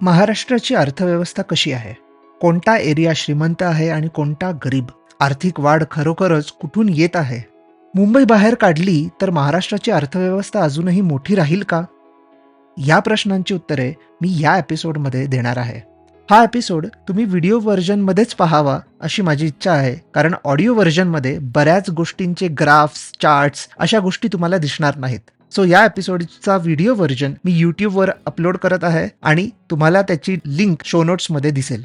महाराष्ट्राची अर्थव्यवस्था कशी आहे? कोणता एरिया श्रीमंत आहे आणि कोणता गरीब? आर्थिक वाढ खरोखरच कुठून येत आहे? मुंबई बाहेर काढली तर महाराष्ट्राची अर्थव्यवस्था अजूनही मोठी राहील का? या प्रश्नांची उत्तरे मी या एपिसोडमध्ये देणार आहे. हा एपिसोड तुम्ही व्हिडिओ व्हर्जनमध्येच पाहावा अशी माझी इच्छा आहे कारण ऑडिओ व्हर्जनमध्ये बऱ्याच गोष्टींचे ग्राफ्स चार्ट्स अशा गोष्टी तुम्हाला दिसणार नाहीत. सो या एपिसोडचा व्हिडिओ व्हर्जन मी यूट्यूबवर अपलोड करत आहे आणि तुम्हाला त्याची लिंक शो नोट्समध्ये दिसेल.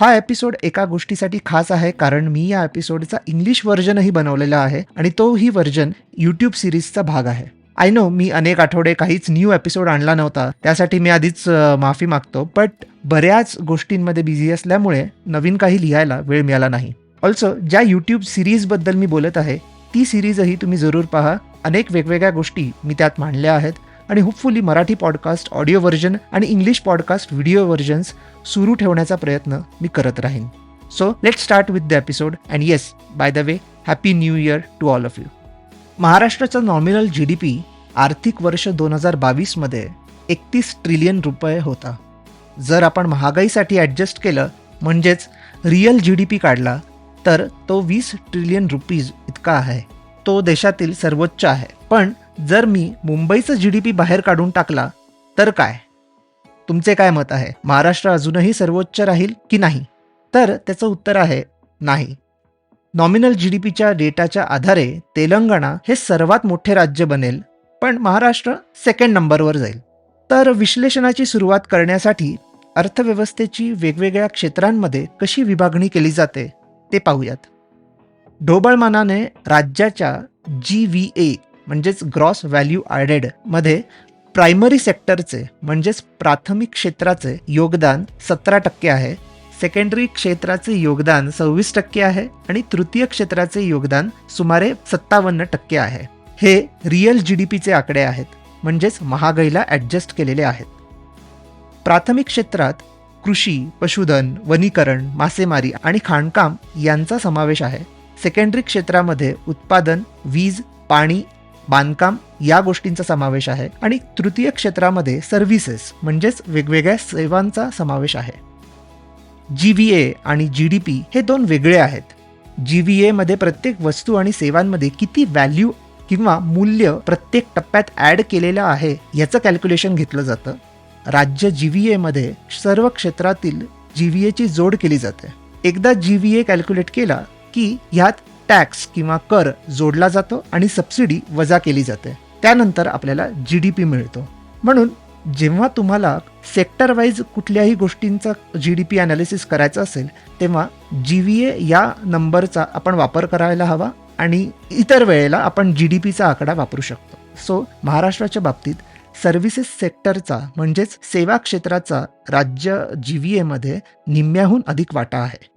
हा एपिसोड एका गोष्टीसाठी खास आहे कारण मी या एपिसोडचा इंग्लिश व्हर्जनही बनवलेला आहे आणि तोही व्हर्जन यूट्यूब सिरीजचा भाग आहे. आय नो मी अनेक आठवडे काहीच न्यू एपिसोड आणला नव्हता त्यासाठी मी आधीच माफी मागतो बट बऱ्याच गोष्टींमध्ये बिझी असल्यामुळे नवीन काही लिहायला वेळ मिळाला नाही. ऑल्सो ज्या यूट्यूब सिरीजबद्दल मी बोलत आहे ती सिरीजही तुम्ही जरूर पहा. अनेक वेगवेगळ्या गोष्टी मी त्यात मांडल्या आहेत आणि hopefully Marathi podcast audio version आणि इंग्लिश पॉडकास्ट व्हिडिओ व्हर्जन्स सुरू ठेवण्याचा प्रयत्न मी करत राहीन. So let start with the episode and yes by the way happy new year to all of you महाराष्ट्राचा नॉमिनल जी डी पी आर्थिक वर्ष दोन हजार बावीसमध्ये एकतीस ट्रिलियन रुपये होता. जर आपण महागाईसाठी ॲडजस्ट केलं म्हणजेच रिअल जी डी पी काढला तर तो वीस ट्रिलियन रुपीज इतका आहे. तो देशातील सर्वोच्च आहे. पण जर मी मुंबईचं जी डी पी बाहेर काढून टाकला तर काय? तुमचे काय मत आहे? महाराष्ट्र अजूनही सर्वोच्च राहील की नाही? तर त्याचं उत्तर आहे नाही. नॉमिनल जी डी पीच्या डेटाच्या आधारे तेलंगणा हे सर्वात मोठे राज्य बनेल पण महाराष्ट्र सेकंड नंबरवर जाईल. तर विश्लेषणाची सुरुवात करण्यासाठी अर्थव्यवस्थेची वेगवेगळ्या क्षेत्रांमध्ये कशी विभागणी केली जाते ते पाहूयात. ढोबळमानाने राज्याच्या जी व्ही ए म्हणजेच ग्रॉस व्हॅल्यू ॲडेडमध्ये प्रायमरी सेक्टरचे म्हणजेच प्राथमिक क्षेत्राचे योगदान सतरा टक्के आहे. सेकंडरी क्षेत्राचे योगदान सव्वीस टक्के आहे आणि तृतीय क्षेत्राचे योगदान सुमारे सत्तावन्न टक्के आहे. हे रिअल जी डी पीचे आकडे आहेत म्हणजेच महागाईला ॲडजस्ट केलेले आहेत. प्राथमिक क्षेत्रात कृषी पशुधन वनीकरण मासेमारी आणि खाणकाम यांचा समावेश आहे. सेकंडरी क्षेत्रामध्ये उत्पादन वीज पाणी बांधकाम या गोष्टींचा समावेश आहे. आणि तृतीय क्षेत्रामध्ये सर्व्हिसेस म्हणजेच वेगवेगळ्या सेवांचा समावेश आहे. जी व्ही ए आणि जी डी पी हे दोन वेगळे आहेत. जी व्ही एमध्ये प्रत्येक वस्तू आणि सेवांमध्ये किती व्हॅल्यू किंवा मूल्य प्रत्येक टप्प्यात ॲड केलेलं आहे याचं कॅल्क्युलेशन घेतलं जातं. राज्य जी व्ही एमध्ये सर्व क्षेत्रातील जी व्ही एची जोड केली जाते. एकदा जी व्ही ए कॅल्क्युलेट केला की ह्यात टॅक्स किंवा कर जोडला जातो आणि सबसिडी वजा केली जाते. त्यानंतर आपल्याला जी डी पी मिळतो. म्हणून जेव्हा तुम्हाला सेक्टर वाईज कुठल्याही गोष्टींचा जी डी पी अनालिसिस करायचं असेल तेव्हा जी व्ही ए या नंबरचा आपण वापर करायला हवा आणि इतर वेळेला आपण जी डी पीचा आकडा वापरू शकतो. सो महाराष्ट्राच्या बाबतीत सर्व्हिसेस सेक्टरचा म्हणजेच सेवा क्षेत्राचा राज्य जी व्ही एमध्ये निम्म्याहून अधिक वाटा आहे.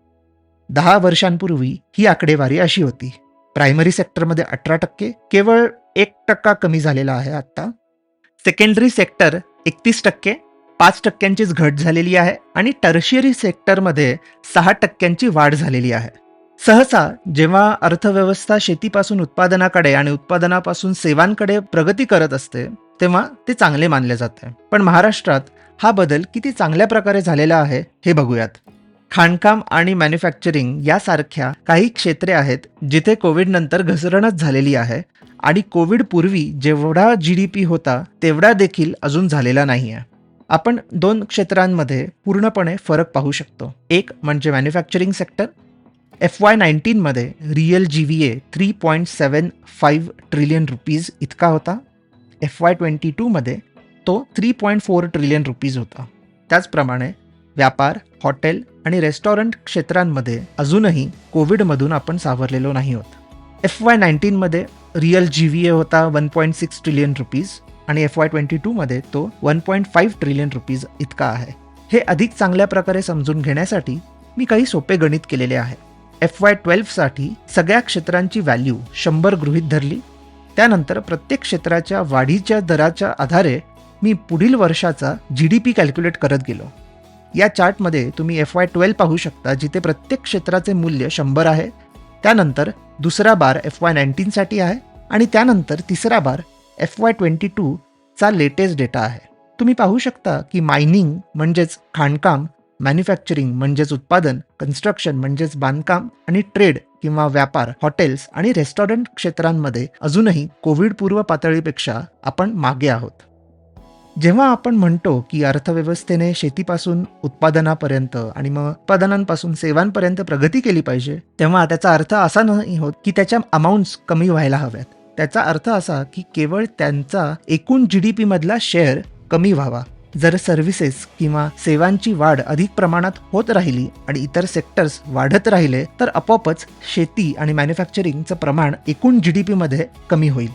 दहा वर्षांपूर्वी ही आकडेवारी अशी होती. प्रायमरी सेक्टरमध्ये अठरा टक्के केवळ एक टक्का कमी झालेला आहे आत्ता. सेकंडरी सेक्टर एकतीस टक्के पाच टक्क्यांचीच घट झालेली आहे आणि टर्शियरी सेक्टरमध्ये सहा टक्क्यांची वाढ झालेली आहे. सहसा जेव्हा अर्थव्यवस्था शेतीपासून उत्पादनाकडे आणि उत्पादनापासून सेवांकडे प्रगती करत असते तेव्हा ते चांगले मानले जाते. पण महाराष्ट्रात हा बदल किती चांगल्या प्रकारे झालेला आहे हे बघूयात. खाणकाम आणि मॅन्युफॅक्चरिंग यासारख्या काही क्षेत्रे आहेत जिथे कोविडनंतर घसरणच झालेली आहे. आणि कोविडपूर्वी जेवढा जी डी पी होता तेवढा देखील अजून झालेला नाही आहे आपण दोन क्षेत्रांमध्ये पूर्णपणे फरक पाहू शकतो. एक म्हणजे manufacturing sector F Y नाईन्टीनमध्ये real G V A three point seven five trillion rupees इतका होता. एफ वाय ट्वेंटी टूमध्ये तो three point four trillion rupees होता. त्याचप्रमाणे व्यापार हॉटेल आणि रेस्टॉरंट क्षेत्रांमध्ये अजूनही कोविडमधून आपण सावरलेलो नाही होत. एफ वाय नाईन्टीनमध्ये रिअल जी व्ही ए होता one point six trillion rupees आणि एफ वाय ट्वेंटी टूमध्ये तो one point five trillion rupees इतका आहे. हे अधिक चांगल्या प्रकारे समजून घेण्यासाठी मी काही सोपे गणित केलेले आहे. एफ वाय ट्वेल्वसाठी सगळ्या क्षेत्रांची व्हॅल्यू शंभर गृहीत धरली. त्यानंतर प्रत्येक क्षेत्राच्या वाढीच्या दराच्या आधारे मी पुढील वर्षाचा जी डी पी कॅल्क्युलेट करत गेलो. या चार्टमध्ये तुम्ही एफ वाय ट्वेल्व पाहू शकता जिथे प्रत्येक क्षेत्राचे मूल्य शंभर आहे. त्यानंतर दुसरा बार एफ वाय नाईन्टीनसाठी आहे आणि त्यानंतर तिसरा बार एफ वाय ट्वेंटी टूचा लेटेस्ट डेटा आहे. तुम्ही पाहू शकता की मायनिंग म्हणजेच खाणकाम मॅन्युफॅक्चरिंग म्हणजेच उत्पादन कन्स्ट्रक्शन म्हणजेच बांधकाम आणि ट्रेड किंवा व्यापार हॉटेल्स आणि रेस्टॉरंट क्षेत्रांमध्ये अजूनही कोविड पूर्व पातळीपेक्षा आपण मागे आहोत. जेव्हा आपण म्हणतो की अर्थव्यवस्थेने शेतीपासून उत्पादनापर्यंत आणि मग उत्पादनांपासून सेवांपर्यंत प्रगती केली पाहिजे तेव्हा त्याचा अर्थ असा नाही होत की त्याच्या अमाऊंट्स कमी व्हायला हव्यात. त्याचा अर्थ असा की केवळ त्यांचा एकूण जी डी पीमधला शेअर कमी व्हावा. जर सर्व्हिसेस किंवा सेवांची वाढ अधिक प्रमाणात होत राहिली आणि इतर सेक्टर्स वाढत राहिले तर आपोआपच शेती आणि मॅन्युफॅक्चरिंगचं प्रमाण एकूण जी डी पीमध्ये कमी होईल.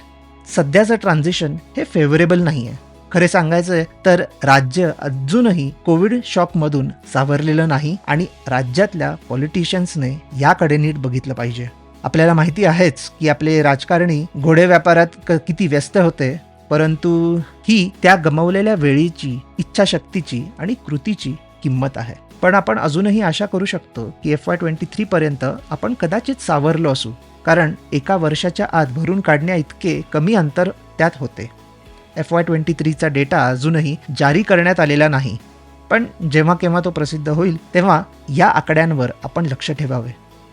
सध्याचं ट्रान्झिशन हे फेवरेबल नाही आहे खरे सांगायचं तर राज्य अजूनही कोविड शॉकमधून सावरलेलं नाही आणि राज्यातल्या पॉलिटिशियन्सने याकडे नीट बघितलं पाहिजे. आपल्याला माहिती आहेच की आपले राजकारणी घोडे व्यापारात क- किती व्यस्त होते परंतु ही त्या गमावलेल्या वेळीची इच्छाशक्तीची आणि कृतीची किंमत आहे. पण आपण अजूनही आशा करू शकतो की एफ वाय ट्वेंटी थ्री पर्यंत आपण कदाचित सावरलो असू कारण एका वर्षाच्या आत भरून काढण्या इतके कमी अंतर त्यात होते. एफ वाय ट्वेंटी थ्रीचा डेटा अजूनही जारी करण्यात आलेला नाही. पण जेव्हा केव्हा तो प्रसिद्ध होईल तेव्हा या आकड्यांवर आपण लक्ष ठेवावे.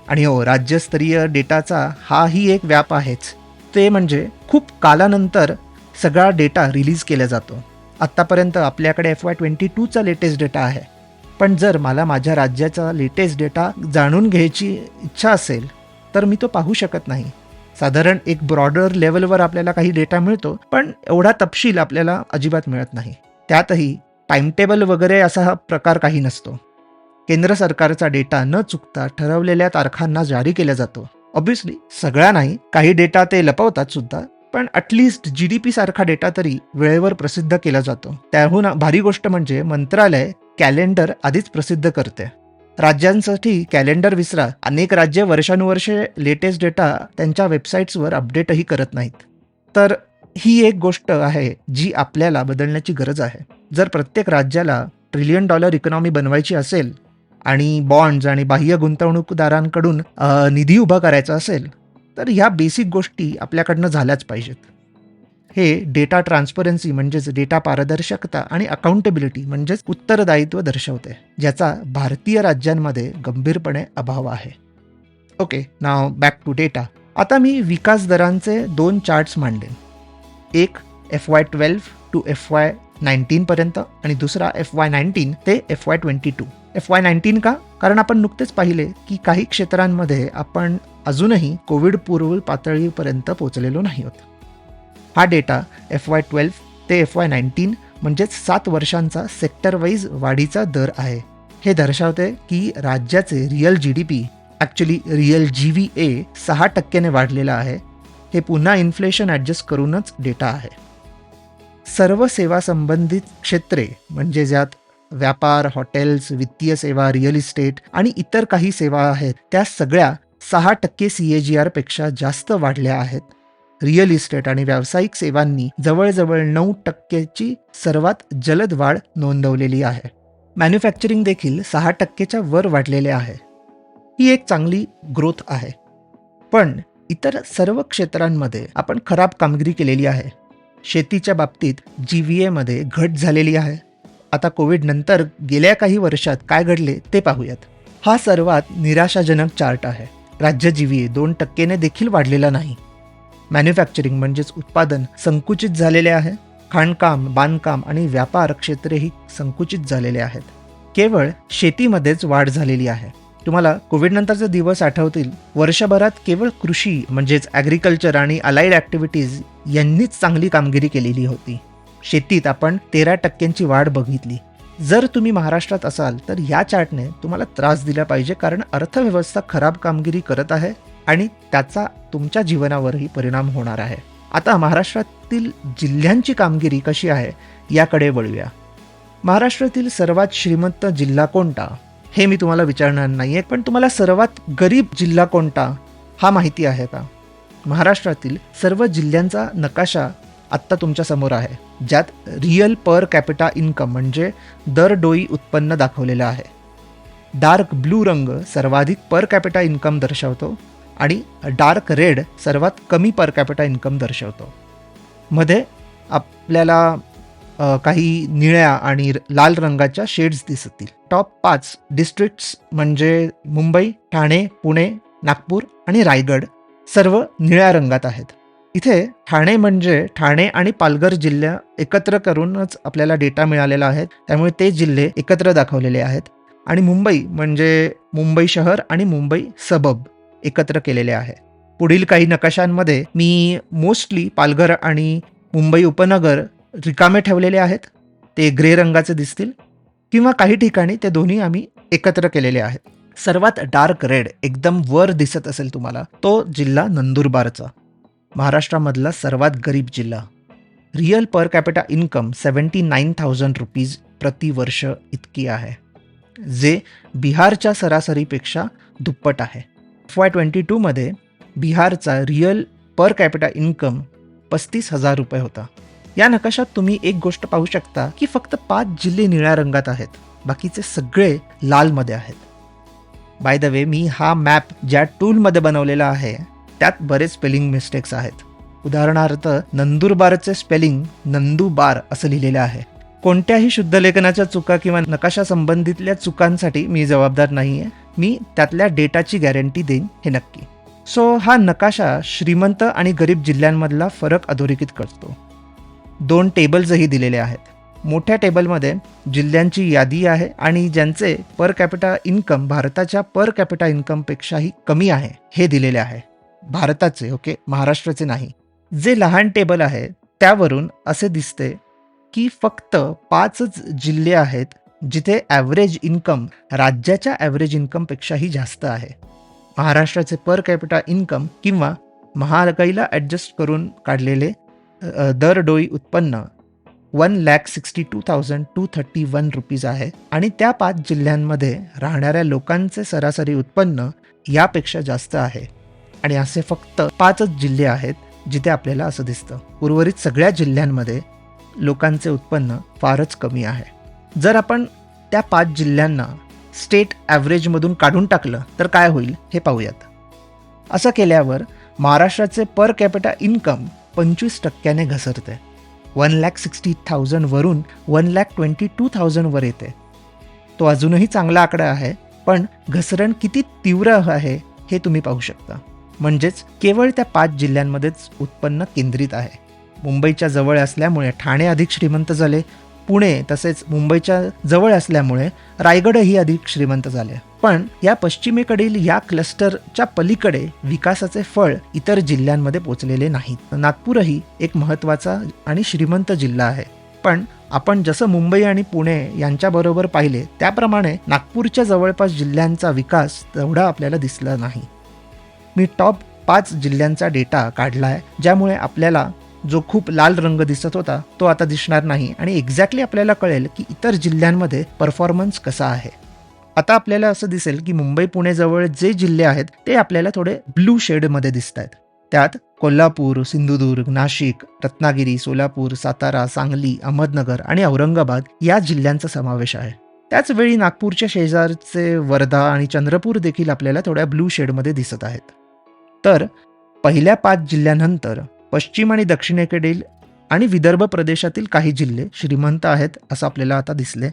आणि हो राज्यस्तरीय डेटाचा हाही एक व्याप आहेच. ते म्हणजे खूप कालानंतर सगळा डेटा रिलीज केला जातो. आत्तापर्यंत आपल्याकडे एफ वाय ट्वेंटी टूचा लेटेस्ट डेटा आहे. पण जर मला माझ्या राज्याचा लेटेस्ट डेटा जाणून घ्यायची इच्छा असेल तर मी तो पाहू शकत नाही. साधारण एक ब्रॉडर लेवलवर आपल्याला काही डेटा मिळतो पण एवढा तपशील आपल्याला अजिबात मिळत नाही. त्यातही टाइमटेबल वगैरे असा हा प्रकार काही नसतो. केंद्र सरकारचा डेटा न चुकता ठरवलेल्या तारखांना जारी केला जातो. ऑब्व्हियसली सगळा नाही काही डेटा ते लपवतात सुद्धा पण at least G D P सारखा डेटा तरी वेळेवर प्रसिद्ध केला जातो. त्याहून भारी गोष्ट म्हणजे मंत्रालय कॅलेंडर आधीच प्रसिद्ध करते. राज्यांसाठी कॅलेंडर विसरा. अनेक राज्य वर्षानुवर्षे लेटेस्ट डेटा त्यांच्या वेबसाईट्सवर अपडेटही करत नाहीत. तर ही एक गोष्ट आहे जी आपल्याला बदलण्याची गरज आहे. जर प्रत्येक राज्याला ट्रिलियन डॉलर इकॉनॉमी बनवायची असेल आणि बॉन्ड्स आणि बाह्य गुंतवणूकदारांकडून निधी उभा करायचा असेल तर ह्या बेसिक गोष्टी आपल्याकडनं झाल्याच पाहिजेत. हे डेटा ट्रान्सपरन्सी म्हणजेच डेटा पारदर्शकता आणि अकाउंटेबिलिटी म्हणजेच उत्तरदायित्व दर्शवते ज्याचा भारतीय राज्यांमध्ये गंभीरपणे अभाव आहे. Okay now back to data आता मी विकास दरांचे दोन चार्ट्स मांडेन. एक F Y twelve to F Y नाईन्टीनपर्यंत आणि दुसरा एफ वाय नाईन्टीन ते F Y twenty two F Y nineteen का? कारण आपण नुकतेच पाहिले की काही क्षेत्रांमध्ये आपण अजूनही कोविड पूर्व पातळीपर्यंत पोहोचलेलो नाही होतो. हा डेटा एफ वाय ट्वेल्व ते एफ वाय नाईन्टीन म्हणजेच सात वर्षांचा सेक्टर वाईज वाढीचा दर आहे. हे दर्शवते की राज्याचे real G D P actually real G V A सहा टक्क्याने वाढलेला आहे. हे पुन्हा इन्फ्लेशन ॲडजस्ट करूनच डेटा आहे. सर्व सेवा संबंधित क्षेत्रे म्हणजे ज्यात व्यापार हॉटेल्स वित्तीय सेवा रिअल इस्टेट आणि इतर काही सेवा आहेत त्या सगळ्या सहा टक्के सी ए जी आरपेक्षा जास्त वाढल्या आहेत. रिअल इस्टेट आणि व्यावसायिक सेवांनी जवळजवळ नऊ टक्क्याची सर्वात जलद वाढ नोंदवलेली आहे. मॅन्युफॅक्चरिंग देखील सहा टक्केच्या वर वाढलेले आहे. ही एक चांगली ग्रोथ आहे. पण इतर सर्व क्षेत्रांमध्ये आपण खराब कामगिरी केलेली आहे. शेतीच्या बाबतीत जी व्ही एमध्ये घट झालेली आहे. आता कोविडनंतर गेल्या काही वर्षात काय घडले ते पाहूयात. हा सर्वात निराशाजनक चार्ट आहे. राज्य जी व्ही ए दोन टक्केने देखील वाढलेला नाही. मॅन्युफॅक्चरिंग म्हणजेच उत्पादन संकुचित झालेले आहे. खाणकाम बांधकाम आणि व्यापार क्षेत्रेही संकुचित झालेले आहेत. केवळ शेतीमध्येच वाढ झालेली आहे. तुम्हाला कोविडनंतरचे दिवस आठवतील. वर्षभरात केवळ कृषी म्हणजेच ॲग्रिकल्चर आणि अलाइड ॲक्टिव्हिटीज यांनीच चांगली कामगिरी केलेली होती. शेतीत आपण तेरा टक्क्यांची वाढ बघितली. जर तुम्ही महाराष्ट्रात असाल तर या चार्टने तुम्हाला त्रास दिला पाहिजे कारण अर्थव्यवस्था खराब कामगिरी करत आहे. आणि त्याचा तुमच्या जीवनावरही परिणाम होणार आहे. आता महाराष्ट्रातील जिल्ह्यांची कामगिरी कशी आहे याकडे वळूया. महाराष्ट्रातील सर्वात श्रीमंत जिल्हा कोणता? हे मी तुम्हाला विचारणार नाही आहे पण तुम्हाला सर्वात गरीब जिल्हा कोणता हा माहिती आहे का? महाराष्ट्रातील सर्व जिल्ह्यांचा नकाशा आत्ता तुमच्यासमोर आहे. ज्यात रिअल पर कॅपिटा इन्कम म्हणजे दर डोई उत्पन्न दाखवलेलं आहे. डार्क ब्लू रंग सर्वाधिक पर कॅपिटा इन्कम दर्शवतो. आणि डार्क रेड सर्वात कमी पर कॅपिटा इन्कम दर्शवतो. मध्ये आपल्याला काही निळ्या आणि लाल रंगाच्या शेड्स दिसतील. टॉप पाच डिस्ट्रिक्ट्स म्हणजे मुंबई ठाणे पुणे नागपूर आणि रायगड सर्व निळ्या रंगात आहेत. इथे ठाणे म्हणजे ठाणे आणि पालघर जिल्ह्या एकत्र करूनच आपल्याला डेटा मिळालेला आहे. त्यामुळे ते जिल्हे एकत्र दाखवलेले आहेत. आणि मुंबई म्हणजे मुंबई शहर आणि मुंबई सबब. एकत्र केलेले आहे. पुढील काही नकाशांमध्ये मी मोस्टली पालघर आणि मुंबई उपनगर रिकामे ठेवलेले आहेत. ते ग्रे रंगाचे दिसतील किंवा काही ठिकाणी ते दोन्ही आम्ही एकत्र केलेले आहेत. सर्वात डार्क रेड एकदम वर दिसत असेल तुम्हाला तो जिल्हा नंदुरबारचा महाराष्ट्रामधला सर्वात गरीब जिल्हा. Real per capita income seventy nine thousand rupees प्रतिवर्ष इतकी आहे. जे बिहारच्या सरासरीपेक्षा दुप्पट आहे. एफ वाय ट्वेंटी टूमध्ये बिहारचा रिअल पर कॅपिटा इन्कम पस्तीस हजार रुपये होता. या नकाशात तुम्ही एक गोष्ट पाहू शकता की फक्त पाच जिल्हे निळ्या रंगात आहेत. बाकीचे सगळे लालमध्ये आहेत. बाय द वे मी हा मॅप ज्या टूलमध्ये बनवलेला आहे त्यात बरेच स्पेलिंग मिस्टेक्स आहेत. उदाहरणार्थ नंदुरबारचे स्पेलिंग नंदुबार असं लिहिलेलं आहे. कोणत्याही शुद्धलेखनाच्या चुका किंवा नकाशा संबंधितल्या चुकांसाठी मी जबाबदार नाही आहे मी त्यातल्या डेटाची गॅरंटी देईन हे नक्की. सो हा नकाशा श्रीमंत आणि गरीब जिल्ह्यांमधला फरक अधोरेखित करतो. दोन टेबल्सही दिलेले आहेत. मोठ्या टेबलमध्ये जिल्ह्यांची यादी आहे आणि ज्यांचे पर कॅपिटा इन्कम भारताच्या पर कॅपिटा इन्कमपेक्षाही कमी आहे हे दिलेले आहे. भारताचे ओके? महाराष्ट्राचे नाही. जे लहान टेबल आहे त्यावरून असे दिसते की फक्त पाचच जिल्हे आहेत जिथे ॲव्हरेज इन्कम राज्याच्या ॲव्हरेज इन्कमपेक्षाही जास्त आहे. महाराष्ट्राचे पर कॅपिटा इन्कम किंवा महागाईला ॲडजस्ट करून काढलेले दरडोई उत्पन्न one lakh sixty two thousand two thirty one rupees आहे. आणि त्या पाच जिल्ह्यांमध्ये राहणाऱ्या लोकांचे सरासरी उत्पन्न यापेक्षा जास्त आहे. आणि असे फक्त पाचच जिल्हे आहेत जिथे आपल्याला असं दिसतं. उर्वरित सगळ्या जिल्ह्यांमध्ये लोकांचे उत्पन्न फारच कमी आहे. जर आपण त्या पाच जिल्ह्यांना स्टेट ॲव्हरेजमधून काढून टाकलं तर काय होईल हे पाहूयात. असं केल्यावर महाराष्ट्राचे पर कॅपिटा इन्कम पंचवीस टक्क्याने घसरते. वन लॅक सिक्स्टी थाउजंडवरून वन लॅक ट्वेंटी टू थाउजंडवर येते. तो अजूनही चांगला आकडा आहे पण घसरण किती तीव्र आहे हे तुम्ही पाहू शकता. म्हणजेच केवळ त्या पाच जिल्ह्यांमध्येच उत्पन्न केंद्रित आहे. मुंबईच्या जवळ असल्यामुळे ठाणे अधिक श्रीमंत झाले पुणे तसेच मुंबईच्या जवळ असल्यामुळे रायगडही अधिक श्रीमंत झाले. पण या पश्चिमेकडील या क्लस्टरच्या पलीकडे विकासाचे फळ इतर जिल्ह्यांमध्ये पोचलेले नाहीत. नागपूरही एक महत्त्वाचा आणि श्रीमंत जिल्हा आहे. पण आपण जसं मुंबई आणि पुणे यांच्याबरोबर पाहिले त्याप्रमाणे नागपूरच्या जवळपास जिल्ह्यांचा विकास तेवढा आपल्याला दिसला नाही. मी टॉप पाच जिल्ह्यांचा डेटा काढला आहे ज्यामुळे आपल्याला जो खूप लाल रंग दिसत होता तो आता दिसणार नाही. आणि एक्झॅक्टली आपल्याला कळेल की इतर जिल्ह्यांमध्ये परफॉर्मन्स कसा आहे. आता आपल्याला असं दिसेल की मुंबई पुणे जवळ जे जिल्हे आहेत ते आपल्याला थोडे ब्लू शेडमध्ये दिसत आहेत. त्यात कोल्हापूर सिंधुदुर्ग नाशिक रत्नागिरी सोलापूर सातारा सांगली अहमदनगर आणि औरंगाबाद या जिल्ह्यांचा समावेश आहे. त्याचवेळी नागपूरच्या शेजारचे वर्धा आणि चंद्रपूर देखील आपल्याला थोड्या ब्लू शेडमध्ये दिसत आहेत. तर पहिल्या पाच जिल्ह्यांनंतर पश्चिम आणि दक्षिणेकडील आणि विदर्भ प्रदेशातील काही जिल्हे श्रीमंत आहेत असं आपल्याला आता दिसले.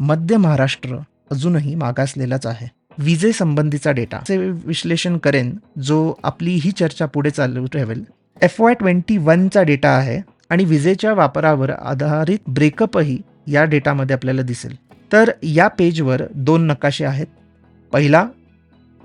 मध्य महाराष्ट्र अजूनही मागासलेलाच आहे. विजेसंबंधीचा डेटाचे विश्लेषण करेन जो आपली ही चर्चा पुढे चालू ठेवेल. एफ वाय ट्वेंटी वनचा डेटा आहे आणि विजेच्या वापरावर आधारित ब्रेकअपही या डेटामध्ये आपल्याला दिसेल. तर या पेजवर दोन नकाशे आहेत. पहिला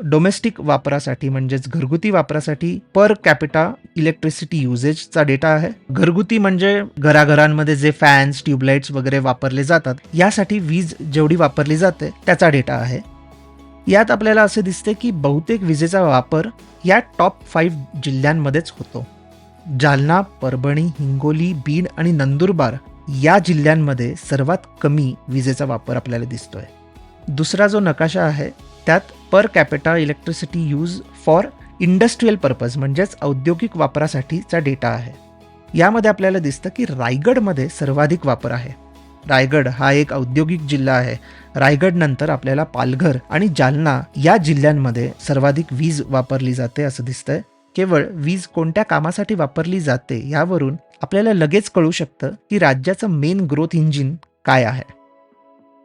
डोमेस्टिक वापरासाठी म्हणजेच घरगुती वापरासाठी पर कॅपिटा इलेक्ट्रिसिटी युजेजचा डेटा आहे. घरगुती म्हणजे घराघरांमध्ये जे फॅन्स ट्यूबलाइट्स वगैरे वापरले जातात यासाठी वीज जेवढी वापरली जाते त्याचा डेटा आहे. यात आपल्याला असे दिसते की बहुतेक विजेचा वापर या टॉप फाईव्ह जिल्ह्यांमध्येच होतो. जालना परभणी हिंगोली बीड आणि नंदुरबार या जिल्ह्यांमध्ये सर्वात कमी विजेचा वापर आपल्याला दिसतोय. दुसरा जो नकाशा आहे त्यात per capita electricity use for industrial purpose म्हणजेच औद्योगिक वापरासाठीचा डेटा आहे. यामध्ये आपल्याला दिसतं की रायगडमध्ये सर्वाधिक वापर आहे. रायगड हा एक औद्योगिक जिल्हा आहे. रायगडनंतर आपल्याला पालघर आणि जालना या जिल्ह्यांमध्ये सर्वाधिक वीज वापरली जाते असं दिसतंय. केवळ वीज कोणत्या कामासाठी वापरली जाते यावरून आपल्याला लगेच कळू शकतं की राज्याचं मेन ग्रोथ इंजिन काय आहे.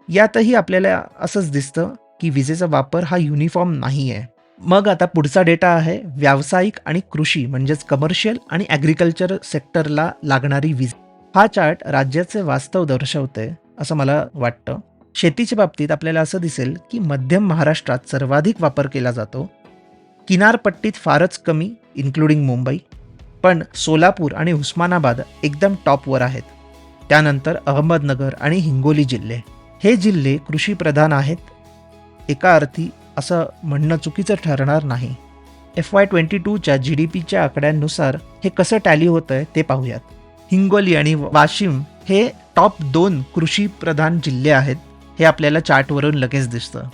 यातही आपल्याला असंच दिसतं की विजेचा वापर हा युनिफॉर्म नाही आहे मग आता पुढचा डेटा आहे व्यावसायिक आणि कृषी म्हणजेच कमर्शियल आणि ॲग्रिकल्चर सेक्टरला लागणारी वीज. हा चार्ट राज्याचे वास्तव दर्शवते असं मला वाटतं. शेतीच्या बाबतीत आपल्याला असं दिसेल की मध्यम महाराष्ट्रात सर्वाधिक वापर केला जातो. किनारपट्टीत फारच कमी इन्क्लुडिंग मुंबई. पण सोलापूर आणि उस्मानाबाद एकदम टॉपवर आहेत. त्यानंतर अहमदनगर आणि हिंगोली जिल्हे. हे जिल्हे कृषीप्रधान आहेत एका अर्थी असं म्हणणं चुकीचं ठरणार नाही. एफ वाय ट्वेंटी टूच्या जी डी पीच्या आकड्यांनुसार हे कसं टॅली होतं आहे ते पाहूयात. हिंगोली आणि वाशिम हे टॉप दोन कृषीप्रधान जिल्हे आहेत हे आपल्याला चार्टवरून लगेच दिसतं.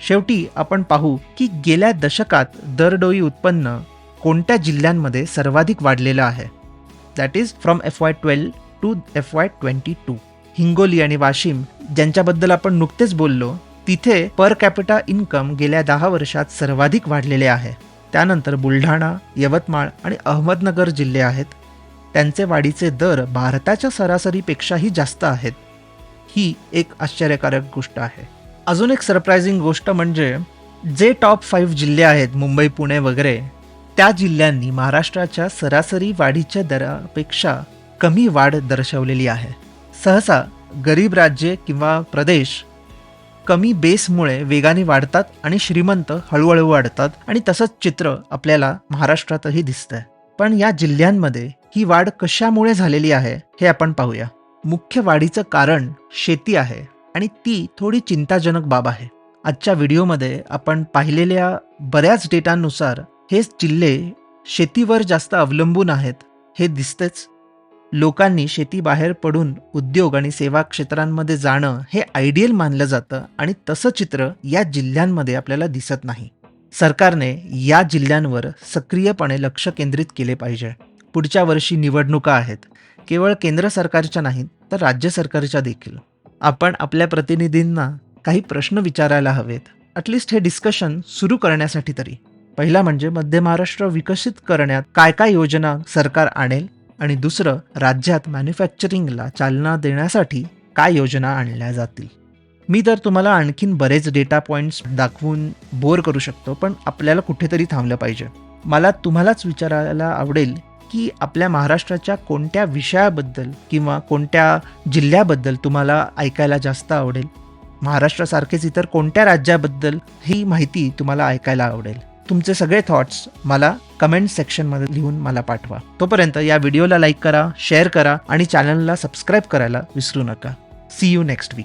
शेवटी आपण पाहू की गेल्या दशकात दरडोई उत्पन्न कोणत्या जिल्ह्यांमध्ये सर्वाधिक वाढलेलं आहे. That is from F Y twelve to F Y twenty two Hingoli आणि वाशिम ज्यांच्याबद्दल आपण नुकतेच बोललो तिथे पर कॅपिटा इन्कम गेल्या दहा वर्षात सर्वाधिक वाढलेले आहे. त्यानंतर बुलढाणा यवतमाळ आणि अहमदनगर जिल्हे आहेत. त्यांचे वाढीचे दर भारताच्या सरासरीपेक्षाही जास्त आहेत. ही एक आश्चर्यकारक गोष्ट आहे. अजून एक सरप्रायझिंग गोष्ट म्हणजे जे टॉप फाईव्ह जिल्हे आहेत मुंबई पुणे वगैरे त्या जिल्ह्यांनी महाराष्ट्राच्या सरासरी वाढीच्या दरापेक्षा कमी वाढ दर्शवलेली आहे. सहसा गरीब राज्ये किंवा प्रदेश कमी बेसमुळे वेगाने वाढतात आणि श्रीमंत हळूहळू वाढतात आणि तसंच चित्र आपल्याला महाराष्ट्रातही दिसतंय. पण या जिल्ह्यांमध्ये ही वाढ कशामुळे झालेली आहे हे आपण पाहूया. मुख्य वाढीचं कारण शेती आहे आणि ती थोडी चिंताजनक बाब आहे. आजच्या व्हिडिओमध्ये आपण पाहिलेल्या बऱ्याच डेटानुसार हे जिल्हे शेतीवर जास्त अवलंबून आहेत हे दिसतेच. लोकांनी शेतीबाहेर पडून उद्योग आणि सेवा क्षेत्रांमध्ये जाणं हे आयडियल मानलं जातं आणि तसं चित्र या जिल्ह्यांमध्ये आपल्याला दिसत नाही. सरकारने या जिल्ह्यांवर सक्रियपणे लक्ष केंद्रित केले पाहिजे. पुढच्या वर्षी निवडणुका आहेत. केवळ केंद्र सरकारच्या नाहीत तर राज्य सरकारच्या देखील. आपण आपल्या प्रतिनिधींना काही प्रश्न विचारायला हवेत. ॲटलिस्ट हे डिस्कशन सुरू करण्यासाठी तरी. पहिला म्हणजे मध्य महाराष्ट्र विकसित करण्यात काय काय योजना सरकार आणेल? आणि दुसरं राज्यात मॅन्युफॅक्चरिंगला चालना देण्यासाठी काय योजना आणल्या जातील? मी तर तुम्हाला आणखीन बरेच डेटा पॉईंट्स दाखवून बोर करू शकतो पण आपल्याला कुठेतरी थांबलं पाहिजे. मला तुम्हालाच विचारायला आवडेल की आपल्या महाराष्ट्राच्या कोणत्या विषयाबद्दल किंवा कोणत्या जिल्ह्याबद्दल तुम्हाला ऐकायला जास्त आवडेल? महाराष्ट्रासारखेच इतर कोणत्या राज्याबद्दल ही माहिती तुम्हाला ऐकायला आवडेल? तुमचे सगळे थॉट्स मला कमेंट सेक्शनमध्ये लिहून मला पाठवा. तोपर्यंत या व्हिडिओला लाईक करा शेअर करा आणि चॅनलला सबस्क्राईब करायला विसरू नका. C you next weak